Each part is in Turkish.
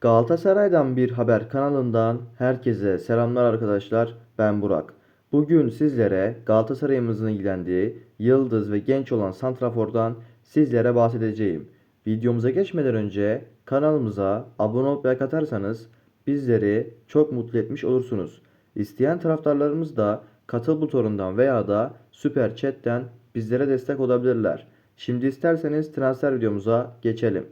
Galatasaray'dan bir haber kanalından herkese selamlar arkadaşlar. Ben Burak. Bugün sizlere Galatasaray'ımızın ilgilendiği yıldız ve genç olan santrafordan sizlere bahsedeceğim. Videomuza geçmeden önce kanalımıza abone olup like atarsanız bizleri çok mutlu etmiş olursunuz. İsteyen taraftarlarımız da katıl butonundan veya da süper chatten bizlere destek olabilirler. Şimdi isterseniz transfer videomuza geçelim.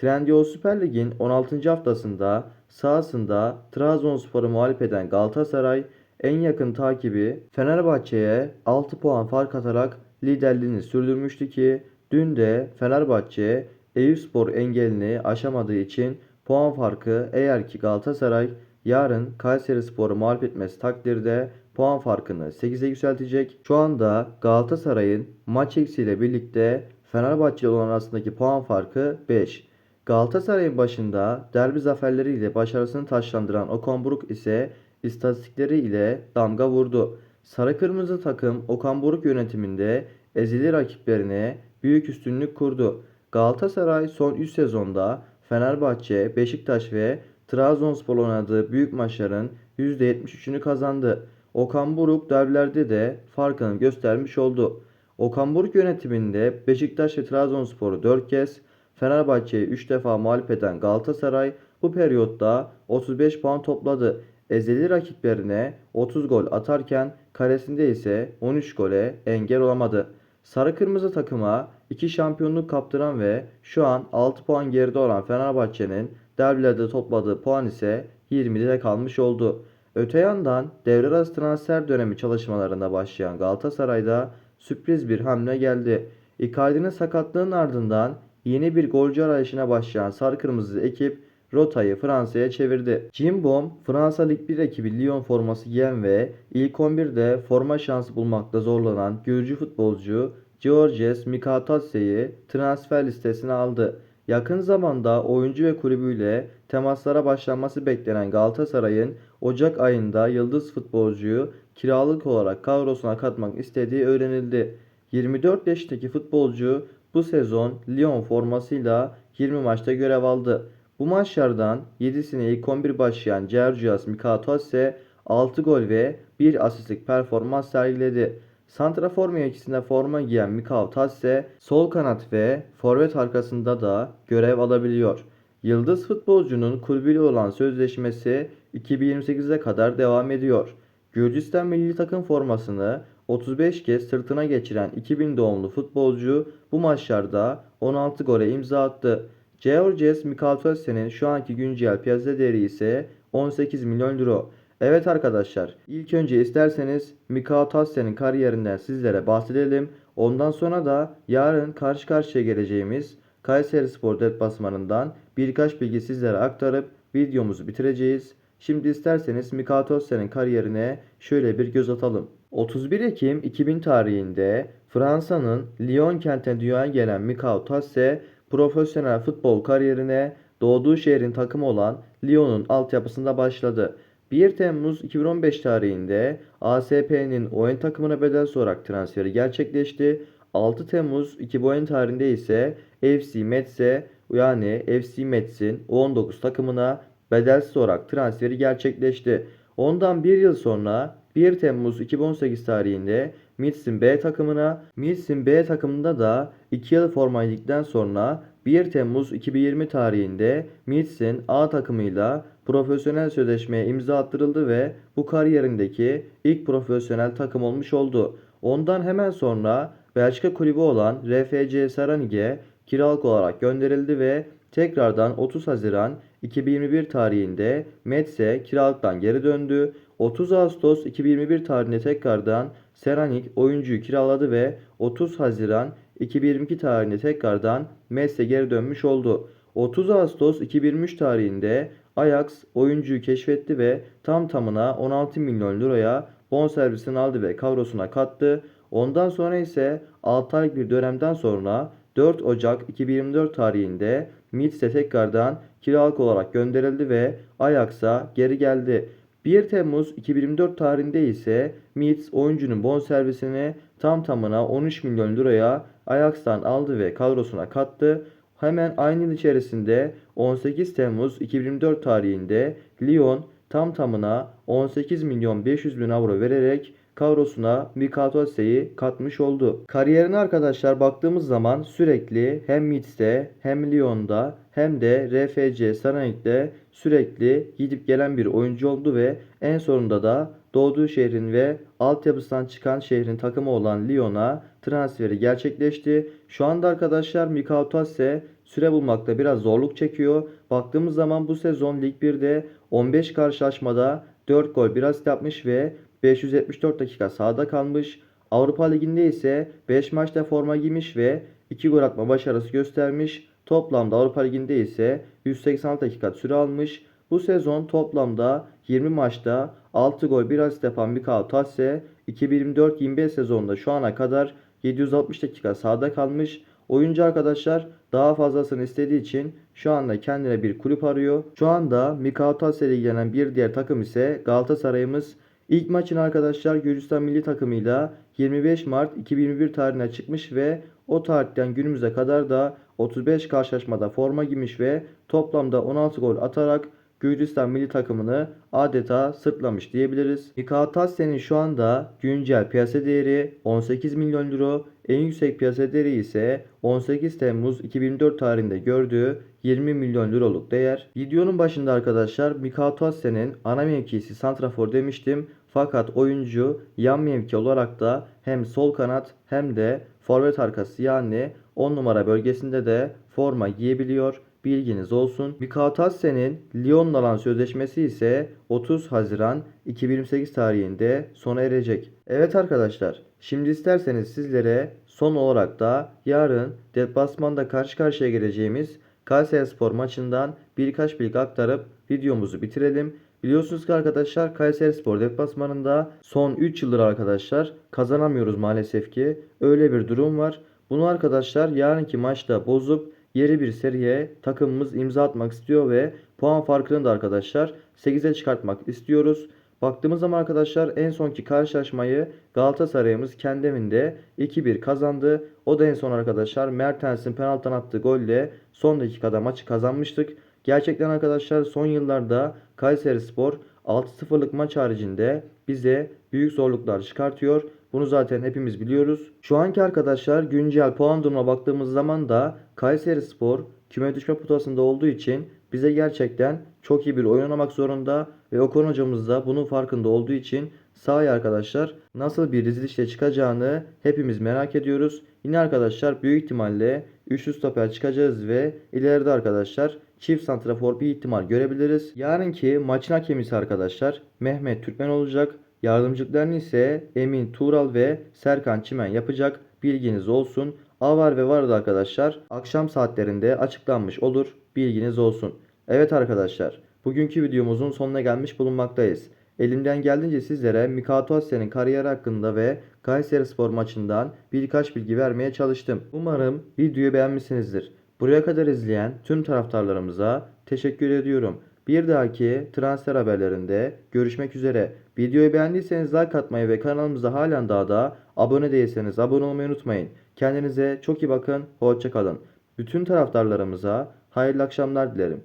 Trendyol Süper Lig'in 16. haftasında sahasında Trabzonspor'u mağlup eden Galatasaray en yakın takibi Fenerbahçe'ye 6 puan fark atarak liderliğini sürdürmüştü ki dün de Fenerbahçe Eyüpspor engelini aşamadığı için puan farkı eğer ki Galatasaray yarın Kayserispor'u mağlup etmesi takdirde puan farkını 8'e yükseltecek. Şu anda Galatasaray'ın maç eksiğiyle birlikte Fenerbahçe olan arasındaki puan farkı 5. Galatasaray'ın başında derbi zaferleriyle başarısını taşlandıran Okan Buruk ise istatistikleri ile damga vurdu. Sarı kırmızı takım Okan Buruk yönetiminde ezili rakiplerine büyük üstünlük kurdu. Galatasaray son 3 sezonda Fenerbahçe, Beşiktaş ve Trabzonspor oynadığı büyük maçların %73'ünü kazandı. Okan Buruk derbilerde de farkını göstermiş oldu. Okan Buruk yönetiminde Beşiktaş ve Trabzonspor'u 4 kez, Fenerbahçe'yi 3 defa mağlup eden Galatasaray bu periyotta 35 puan topladı. Ezeli rakiplerine 30 gol atarken karesinde ise 13 gole engel olamadı. Sarı kırmızı takıma 2 şampiyonluk kaptıran ve şu an 6 puan geride olan Fenerbahçe'nin derbilerde topladığı puan ise 20'de kalmış oldu. Öte yandan devre arası transfer dönemi çalışmalarına başlayan Galatasaray'da sürpriz bir hamle geldi. Icardi'nin sakatlığının ardından yeni bir golcü arayışına başlayan Sarı Kırmızı ekip rotayı Fransa'ya çevirdi. Cimbom, Fransa Lig 1 ekibi Lyon forması giyen ve ilk 11'de forma şansı bulmakta zorlanan Gürcü futbolcu Georges Mikatasse'yi transfer listesine aldı. Yakın zamanda oyuncu ve kulübüyle temaslara başlanması beklenen Galatasaray'ın Ocak ayında yıldız futbolcuyu kiralık olarak kadrosuna katmak istediği öğrenildi. 24 yaşındaki futbolcu bu sezon Lyon formasıyla 20 maçta görev aldı. Bu maçlardan 7'sine ilk 11 başlayan Georgios Mikatose 6 gol ve 1 asistlik performans sergiledi. Santrafor mevkisinde forma giyen Mikao Tasse sol kanat ve forvet arkasında da görev alabiliyor. Yıldız futbolcunun kulübüyle olan sözleşmesi 2028'e kadar devam ediyor. Gürcistan milli takım formasını 35 kez sırtına geçiren 2000 doğumlu futbolcu bu maçlarda 16 gole imza attı. Georges Mikatosse'nin şu anki güncel piyasa değeri ise 18 milyon euro. Evet arkadaşlar, ilk önce isterseniz Mikao Tasse'nin kariyerinden sizlere bahsedelim. Ondan sonra da yarın karşı karşıya geleceğimiz Kayseri Spor deplasmanından birkaç bilgi sizlere aktarıp videomuzu bitireceğiz. Şimdi isterseniz Mikao Tasse'nin kariyerine şöyle bir göz atalım. 31 Ekim 2000 tarihinde Fransa'nın Lyon kentine dünyaya gelen Mikao Tasse profesyonel futbol kariyerine doğduğu şehrin takımı olan Lyon'un altyapısında başladı. 1 Temmuz 2015 tarihinde ASP'nin oyun takımına bedelsiz olarak transferi gerçekleşti. 6 Temmuz 2010 tarihinde ise FC Metz'e yani FC Metz'in 19 takımına bedelsiz olarak transferi gerçekleşti. Ondan bir yıl sonra 1 Temmuz 2018 tarihinde Metz'in B takımına, Metz'in B takımında da 2 yıl forma giydikten sonra 1 Temmuz 2020 tarihinde Metz'in A takımıyla profesyonel sözleşmeye imza attırıldı ve bu kariyerindeki ilk profesyonel takım olmuş oldu. Ondan hemen sonra Belçika kulübü olan RFC Saranig'e kiralık olarak gönderildi ve tekrardan 30 Haziran 2021 tarihinde Metz'e kiralıktan geri döndü. 30 Ağustos 2021 tarihinde tekrardan Seranik oyuncuyu kiraladı ve 30 Haziran 2022 tarihinde tekrardan Metz'e geri dönmüş oldu. 30 Ağustos 2023 tarihinde Ajax oyuncuyu keşfetti ve tam tamına 16 milyon liraya bonservisini aldı ve kadrosuna kattı. Ondan sonra ise 6 aylık bir dönemden sonra 4 Ocak 2024 tarihinde Mitz'e tekrardan kiralık olarak gönderildi ve Ajax'a geri geldi. 1 Temmuz 2024 tarihinde ise Mitz oyuncunun bonservisini tam tamına 13 milyon liraya Ajax'tan aldı ve kadrosuna kattı. Hemen aynı yıl içerisinde 18 Temmuz 2024 tarihinde Lyon tam tamına 18 milyon 500 bin avro vererek kadrosuna Mikatose'yi katmış oldu. Kariyerine arkadaşlar baktığımız zaman sürekli hem Mids'te hem Lyon'da hem de RFC Saranik'te sürekli gidip gelen bir oyuncu oldu ve en sonunda da doğduğu şehrin ve altyapısından çıkan şehrin takımı olan Lyon'a transferi gerçekleşti. Şu anda arkadaşlar Mikatose süre bulmakta biraz zorluk çekiyor. Baktığımız zaman bu sezon Lig 1'de 15 karşılaşmada 4 gol 1 asist yapmış ve 574 dakika sahada kalmış. Avrupa Ligi'nde ise 5 maçta forma giymiş ve 2 gol atma başarısı göstermiş. Toplamda Avrupa Ligi'nde ise 186 dakika süre almış. Bu sezon toplamda 20 maçta 6 gol 1 asist yapan Mikao Tasse 2024-25 sezonunda şu ana kadar 760 dakika sahada kalmış. Oyuncu arkadaşlar daha fazlasını istediği için şu anda kendine bir kulüp arıyor. Şu anda Mikao Tasse ile ilgilenen bir diğer takım ise Galatasaray'ımız. İlk maçını arkadaşlar Gürcistan milli takımıyla 25 Mart 2021 tarihine çıkmış ve o tarihten günümüze kadar da 35 karşılaşmada forma giymiş ve toplamda 16 gol atarak Gürcistan milli takımını adeta sırtlamış diyebiliriz. Mikao Tasse'nin şu anda güncel piyasa değeri 18 milyon euro, en yüksek piyasa değeri ise 18 Temmuz 2004 tarihinde gördüğü 20 milyon euroluk değer. Videonun başında arkadaşlar Mikao Tasse'nin ana mevkisi santrafor demiştim. Fakat oyuncu yan mevki olarak da hem sol kanat hem de forvet arkası yani 10 numara bölgesinde de forma giyebiliyor. Bilginiz olsun. Mikao Tasse'nin Lyon'la olan sözleşmesi ise 30 Haziran 2028 tarihinde sona erecek. Evet arkadaşlar, şimdi isterseniz sizlere son olarak da yarın deplasmanda karşı karşıya geleceğimiz Kayserispor maçından birkaç bilgi aktarıp videomuzu bitirelim. Biliyorsunuz ki arkadaşlar Kayserispor deplasmanında son 3 yıldır arkadaşlar kazanamıyoruz maalesef ki. Öyle bir durum var. Bunu arkadaşlar yarınki maçta bozup yeni bir seriye takımımız imza atmak istiyor ve puan farkını da arkadaşlar 8'e çıkartmak istiyoruz. Baktığımız zaman arkadaşlar en sonki karşılaşmayı Galatasaray'ımız kendi evinde 2-1 kazandı. O da en son arkadaşlar Mertens'in penaltıdan attığı golle son dakikada maçı kazanmıştık. Gerçekten arkadaşlar son yıllarda Kayserispor 6-0'lık maç haricinde bize büyük zorluklar çıkartıyor. Bunu zaten hepimiz biliyoruz. Şu anki arkadaşlar güncel puan durumuna baktığımız zaman da Kayserispor küme düşme potasında olduğu için bize gerçekten çok iyi bir oyun oynamak zorunda ve Okan hocamız da bunun farkında olduğu için sahaya arkadaşlar nasıl bir dizilişle çıkacağını hepimiz merak ediyoruz. Yine arkadaşlar büyük ihtimalle üçlü stoper çıkacağız ve ileride arkadaşlar çift santrafor bir ihtimal görebiliriz. Yarınki maçın hakemi ise arkadaşlar Mehmet Türkmen olacak. Yardımcılıklarını ise Emin Tural ve Serkan Çimen yapacak. Bilginiz olsun. Avar ve Vardı arkadaşlar akşam saatlerinde açıklanmış olur. Bilginiz olsun. Evet arkadaşlar bugünkü videomuzun sonuna gelmiş bulunmaktayız. Elimden geldiğince sizlere Mikato Asyan'ın kariyeri hakkında ve Kayseri Spor maçından birkaç bilgi vermeye çalıştım. Umarım videoyu beğenmişsinizdir. Buraya kadar izleyen tüm taraftarlarımıza teşekkür ediyorum. Bir dahaki transfer haberlerinde görüşmek üzere. Videoyu beğendiyseniz like atmayı ve kanalımıza halen daha da abone değilseniz abone olmayı unutmayın. Kendinize çok iyi bakın. Hoşçakalın. Bütün taraftarlarımıza hayırlı akşamlar dilerim.